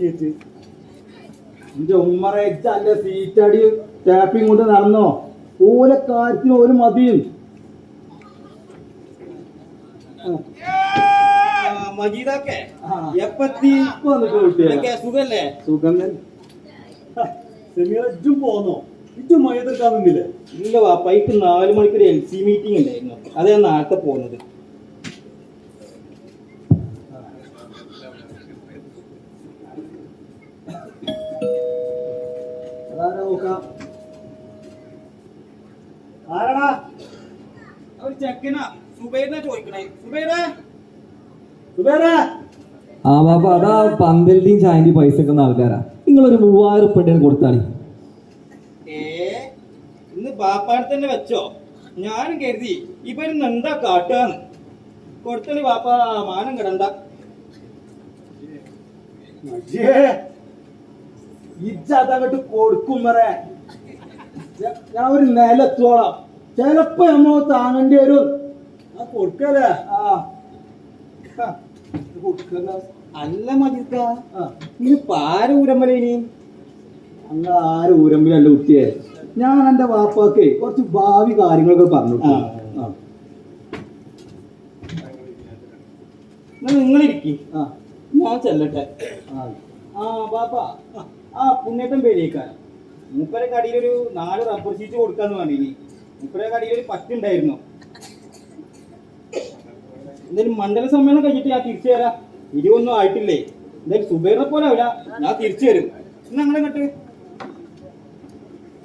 കേട്ട് എന്റെ ഉമ്മറെ അല്ല സീറ്റടി ടാപ്പിംഗ് കൊണ്ട് നടന്നോ? ഓലെ കാര്യത്തിന് ഒരു മതിയും. മജീദാക്കെ. എപ്പത്തി? സുഖല്ലേ? സുഖം പോന്നോ? നിന്നില്ലേ? ഇല്ല വാപ്പ ഇക്ക് നാല് മണിക്ക് ഒരു എൽ സി മീറ്റിംഗ് ഉണ്ടായിരുന്നു. അതാ ഞാൻ നാളത്തെ പോകുന്നത് അതാരാ നോക്കാം? ആരടാ? ഒരു ചെക്കനാ. സുബൈറിനെ ചോദിക്കണേ. സുബൈറേ? സുബേറ? ആ ബാപ്പ അതാ പന്തലിന്റെയും ചായന്റെയും പൈസ ഒക്കെ ആൾക്കാരാ. നിങ്ങളൊരു മൂവായിരം ഉറുപ്പിക കൊടുത്താണ് ഏ ഇന്ന് ബാപ്പാടെ തന്നെ വെച്ചോ? ഞാനും കരുതി ഇവരിന്ന് എന്താ കാട്ടുകന്ന് കൊടുത്തണി ബാപ്പ മാനം കിടണ്ട. ഇജ്ജതങ്ങട്ട് കൊടുക്കും വരെ ഞാൻ ഒരു നിലത്തോളം. ചിലപ്പോ നമ്മൾ താങ്ങേണ്ടി വരും. ആ കൊടുക്കല്ലേ? ആ. ഹ, അല്ല മജിദ ആ. ഇന്ന് പാര ഊരമ്പലേനി അങ്ങ് ആരും ഊരമ്പലല്ല കുട്ടിയെ? ഞാൻ എന്റെ വാപ്പാക്ക് കുറച്ച് ഭാവി കാര്യങ്ങളൊക്കെ പറഞ്ഞു നിങ്ങളിരിക്കി. ആ. ഞാൻ ചെല്ലട്ടെ. ആ. ബാപ്പ ആ പുണ്യത്തം പേരേക്കാൻ മൂപ്പരെ കടിയിലൊരു നാല് റബ്ബർ ഷീറ്റ് കൊടുക്കാന്ന് പറഞ്ഞിനി. മൂപ്പരെ കടിയിലൊരു പറ്റുണ്ടായിരുന്നു എന്തായാലും മണ്ഡല സമ്മേളനം കഴിഞ്ഞിട്ട് ഞാൻ തിരിച്ചു തരാം ഇരുവൊന്നും ആയിട്ടില്ലേ. എന്തായാലും സുബൈറിനെ പോലെ ആവില്ല ഞാൻ തിരിച്ചു തരും എന്നാ അങ്ങനെ കട്ട്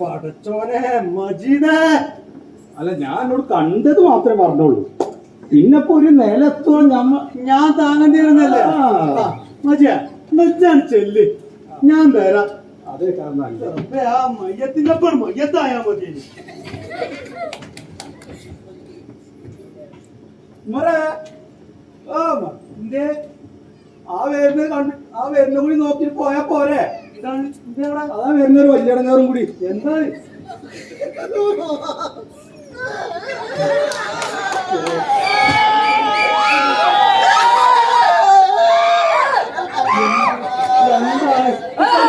പടച്ചോനെ മജീദേ. അല്ല ഞാൻ എന്നോട് കണ്ടത് മാത്രമേ പറഞ്ഞോളൂ പിന്നെ ഇപ്പൊ ഒരു നിലത്തോളം ഞമ്മ ഞാൻ താങ്ങേണ്ടി വരുന്നല്ലേ മജിയാ ചെല്ല്. ഞാൻ തരാം അതേ കാരണം ആ മയ്യത്തിന്റെ മയ്യത്തായാ മതി. ആ എന്തേ? ആ വരുന്ന കൂടി നോക്കിട്ട് പോയാ പോരെ. ഇതാണ് അതാ വരുന്ന ഒരു വലിയ കൂടി. എന്താ?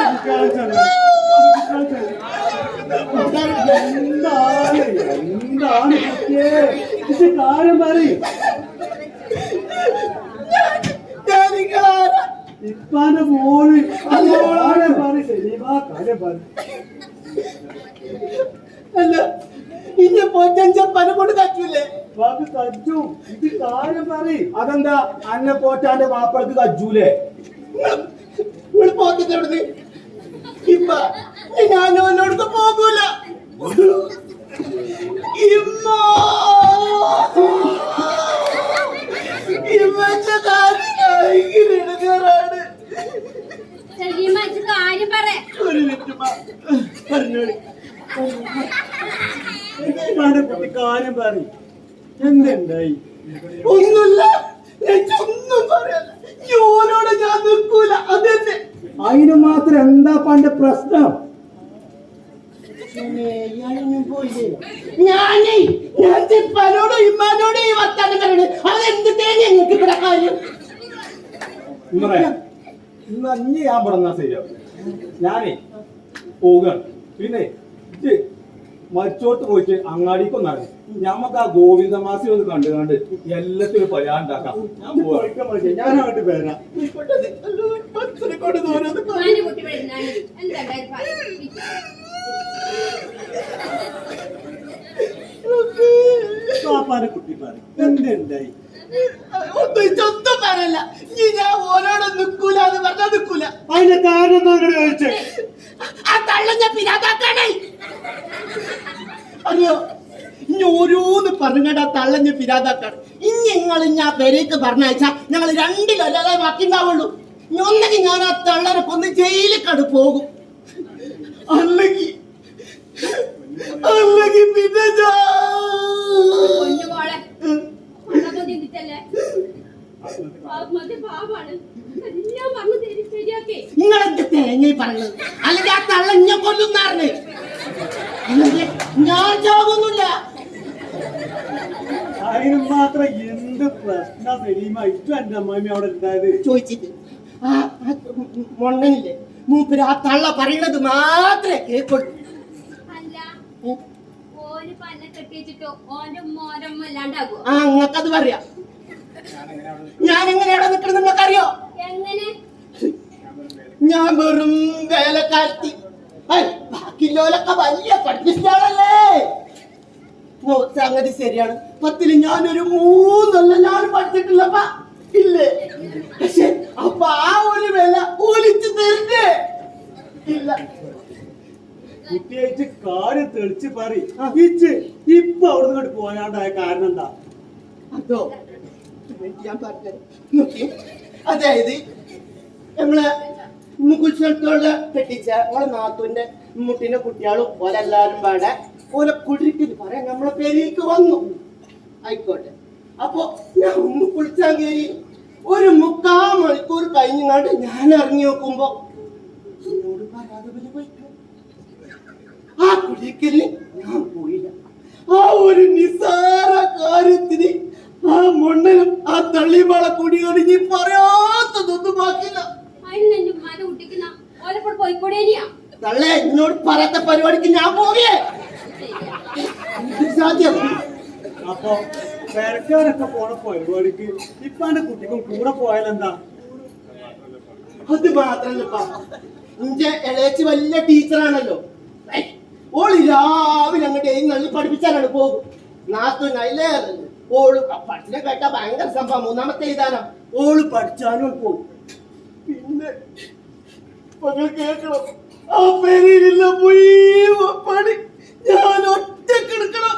കുട്ടികളെ ചെല്ല്. കുട്ടികളെ ചെല്ല്. എന്താണ് എന്താണ് കുട്ടിയെ ഇത് കാര്യം പറയും ഇപ്പാന്റെ മോൾ. കാര്യം മാറി ശരിവാ കാര്യം മാറി. അല്ല ഇന്റെ പൊഞ്ചപ്പനെ കൊണ്ട് കച്ചൂല്ലേ വാപ്പി തജ്ജു ഇത് കാര്യം മാറി. അതെന്താ? അന്നെ പോറ്റാന്റെ വാപ്പൾക്ക് കച്ചൂലേ ഇമ്മ ഞാൻ ഓനോടത്ത് പോകൂല. ഇമ്മന്റെ കാര്യം ഇടങ്ങാറാണ് ഒരു മിനിറ്റ്. പറഞ്ഞോളി. കാര്യം പറയും. എന്തുണ്ടായി? ഒന്നുമില്ല. ഒന്നും പറയല്ല ഞാൻ നിൽക്കൂല. അതെന്നെ. അതിന് മാത്രം എന്താ പണ്ട് പ്രശ്നം? ഞാനേ ഞാൻ ചിപ്പനോടും ഇമ്മാനോടും ഈ വർത്താനം പറയണത് അതെന്ത് തേങ്ങ ഞങ്ങൾക്ക് ഇവിടെ കാര്യം ഉമ്മറേ ഇന്ന് അഞ്ഞ് ഞാൻ പറഞ്ഞാ ശരിയാവും ഞാനേ പോവുകയാണ് പിന്നെ മരിച്ചോട്ട് പോയിട്ട് അങ്ങാടിക്ക് ഒന്നാണ് ഞമ്മക്ക് ആ ഗോവിന്ദമാസി ഒന്ന് കണ്ടു കണ്ട് എല്ലാത്തിനും പരിഹാരം ഉണ്ടാക്കാം. ഞാൻ പോവാ. പോയിക്കാൻ മതി ഞാൻ അങ്ങോട്ട് വരാം കൊണ്ട് ഉപ്പാന്റെ കുട്ടി പറയും എന്തുണ്ടായി ഒന്നും പറയല്ല. ഞാൻ എന്ന് അതിന്റെ കാരണം ചോദിച്ചേ? ആ തള്ളഞ്ഞ പിരാതാക്കാണേ അറിയോ ഇനി ഓരോന്ന് പറഞ്ഞാൽ ആ തള്ളഞ്ഞ പിരാതാക്കാണ് ഇനി നിങ്ങൾ ഞാൻ പെരേക്ക് പറഞ്ഞയച്ചാ ഞങ്ങൾ രണ്ടിലല്ലേ ബാക്കിണ്ടാവുള്ളൂ ഒന്നെങ്കിൽ ഞാൻ ആ തള്ളനെ കൊന്ന് ജയിലിൽ കടു പോകും. അല്ലെങ്കിൽ പിന്നെ പൊന്നു മോളെ ഉള്ളതൊന്നും ചിന്തിച്ചല്ലേ മതി പാവാണ് എല്ലാം പറഞ്ഞു തരും ശരിയാക്കി നിങ്ങളെന്ത് തേങ്ങ പറയുന്നത് അല്ലെങ്കിൽ ആ തള്ള ഇഞ്ഞെ കൊല്ലുന്നാറിന് ഞാൻ ചാകുന്നില്ല അതിന് മാത്രം എന്ത് പ്രശ്ന സലീമ? എന്റെ അമ്മാമി അവിടെ ഉണ്ടായത്. ചോദിച്ചിട്ട്. ആ, മൊണ്ണനില്ലേ? മൂപ്പര് ആ തള്ള പറയണത് മാത്രമേ കേൾക്കുള്ളൂ. ആ നിങ്ങൾക്കത് പറയാം. ഞാൻ എങ്ങനെയാണോ നിൽക്കുന്നത് നിങ്ങൾക്കറിയോ? ഞാൻ വെറും വേലക്കാരത്തി ബാക്കിയുള്ളവരൊക്കെ വലിയ പഠിപ്പിച്ചാണല്ലേ ഓ സംഗതി ശരിയാണ്. പത്തിൽ ഞാനൊരു മൂന്നല്ല ഞാൻ പഠിച്ചിട്ടില്ലപ്പ ഇല്ലേ? പക്ഷെ അപ്പൊ ആ ഒരു വേല ഒലിച്ചു തരില്ലേ ഇല്ല. കുട്ടിയായിട്ട് കാര്യം തെളിച്ച് പറ ഇച്ച് ഇപ്പൊ അവിടുന്ന് ഇങ്ങോട്ട് പോയാണ്ടായ കാരണം എന്താ? അതോ ഞാൻ പറഞ്ഞത് അതായത് നമ്മളെ മുകുൽസത്തോട് കെട്ടിച്ച ഓളെ നാത്തുവിന്റെ മുട്ടിന്റെ കുട്ടികളും ഓലെല്ലാരും പാടെ ഓലെ കുടിരിക്കുന്നു പറയാൻ നമ്മളെ പേരേക്ക് വന്നു. ആയിക്കോട്ടെ. അപ്പൊ ഞാൻ ഉമ്മ കുളിച്ചാൻ കയറി. ഒരു മുക്കാ മണിക്കൂർ കഴിഞ്ഞങ്ങാണ്ട് ഞാൻ ഇറങ്ങി നോക്കുമ്പോ എന്നോട് പറയാതെ ആ കുടിക്കലിന് ഞാൻ പോയില്ല. ആ ഒരു നിസാര കാര്യത്തിന് ആ മണ്ണനും ആ തള്ളിമാള കുടിയോട് നീ പറയാത്തതൊന്നും ബാക്കില്ല അതിന് എന്റെ ഉമ്മാന്റെ കുട്ടിക്കുന്ന ഓലപ്പോൾ പോയിക്കൂടേനിയാ തള്ളേ എന്നോട് പറയാത്ത പരിപാടിക്ക് ഞാൻ പോകേ സാധ്യം. അപ്പൊ പെരക്കാരൊക്കെ പോണ പരിപാടിക്ക് ഇപ്പാന്റെ കുട്ടിക്കും കൂടെ പോയാലെന്താ? അത് മാത്രല്ല ഇന്റെ ഇളയച്ചി വലിയ ടീച്ചറാണല്ലോ. ഓൾ രാവിലെ അങ്ങോട്ട് എഴുന്നള്ളി പഠിപ്പിച്ചാലാണ് പോകും. നാത്തുനല്ലേ ഓൾ പഠിച്ചിനെ കേട്ട ഭയങ്കര സംഭവം. മൂന്നാമത്തെ എഴുതാനാ. ഓൾ പഠിച്ചാലും പോകും. പിന്നെ കേൾക്കണം. ആ പേരിലില്ല മുഴുവൻ പണി ഞാൻ ഒറ്റക്കെടുക്കണം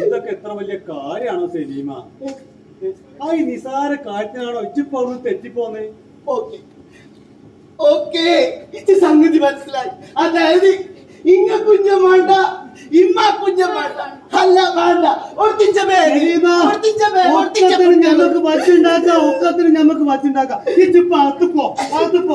ഇതൊക്കെ എത്ര വലിയ കാര്യമാണോ സലീമ? ആ ഈ നിസാര കാര്യത്തിനാണോ ഇച്ചിപ്പോ തെറ്റിപ്പോന്നേ? ഓക്കെ. ഓക്കെ. ഇച്ച് സംഗതി മനസ്സിലായി. അതായത് ഇങ്ങ കുഞ്ഞം വേണ്ട ഇമ്മ കുഞ്ഞം വേണ്ട. അല്ല വേണ്ട. ഒട്ടിച്ച ഞമ്മക്ക് വച്ചുണ്ടാക്കാം ഒക്കത്തിന് ഞമ്മക്ക് വച്ചുണ്ടാക്കാം. ഇച്ചിപ്പോ അകത്ത് പോ അകത്ത് പോ.